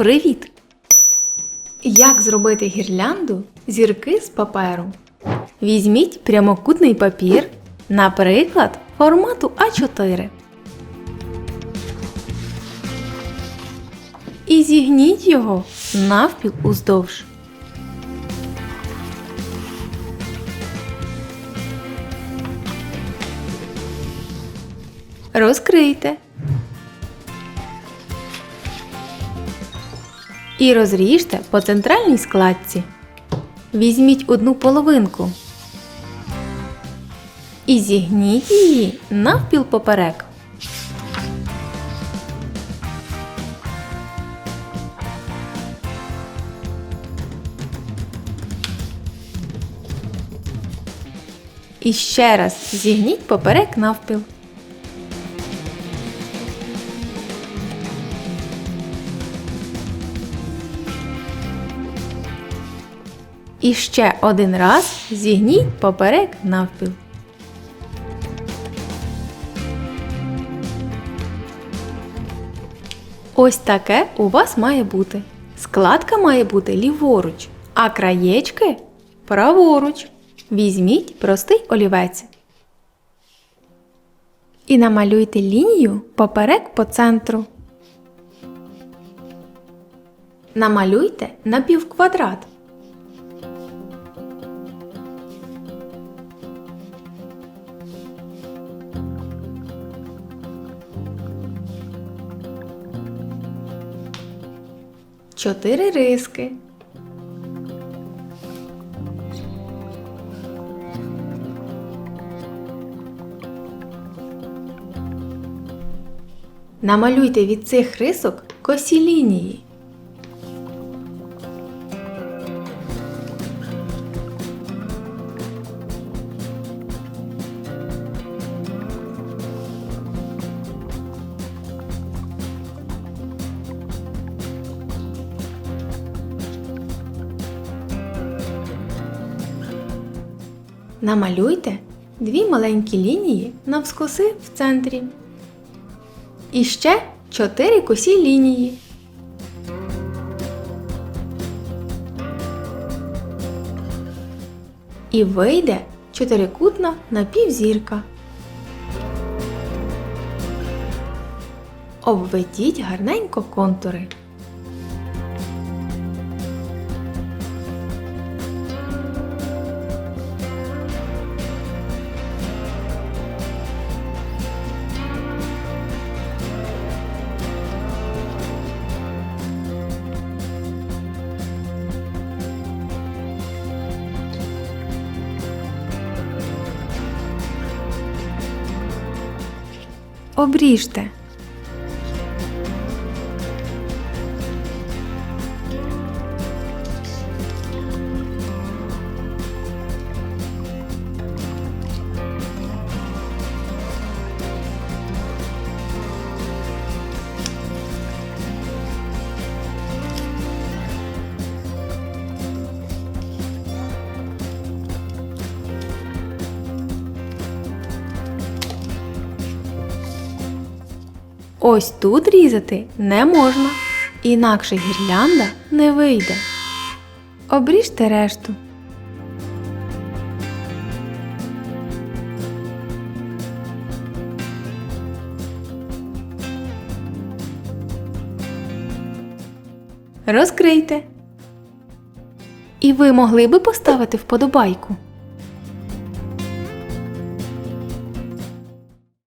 Привіт! Як зробити гірлянду зірки з паперу? Візьміть прямокутний папір, наприклад, формату А4. І зігніть його навпіл уздовж. Розкрийте. І розріжте по центральній складці. Візьміть одну половинку і зігніть її навпіл поперек. І ще раз зігніть поперек навпіл. І ще один раз зігніть поперек навпіл. Ось таке у вас має бути. Складка має бути ліворуч, а краєчки праворуч. Візьміть простий олівець. І намалюйте лінію поперек по центру. Намалюйте напівквадрат. Чотири риски. Намалюйте від цих рисок косі лінії. Намалюйте дві маленькі лінії навскоси в центрі. І ще чотири косі лінії. І вийде чотирикутна напівзірка. Обведіть гарненько контури. Обріжте. Ось тут різати не можна, інакше гірлянда не вийде. Обріжте решту. Розкрийте. І ви могли би поставити вподобайку.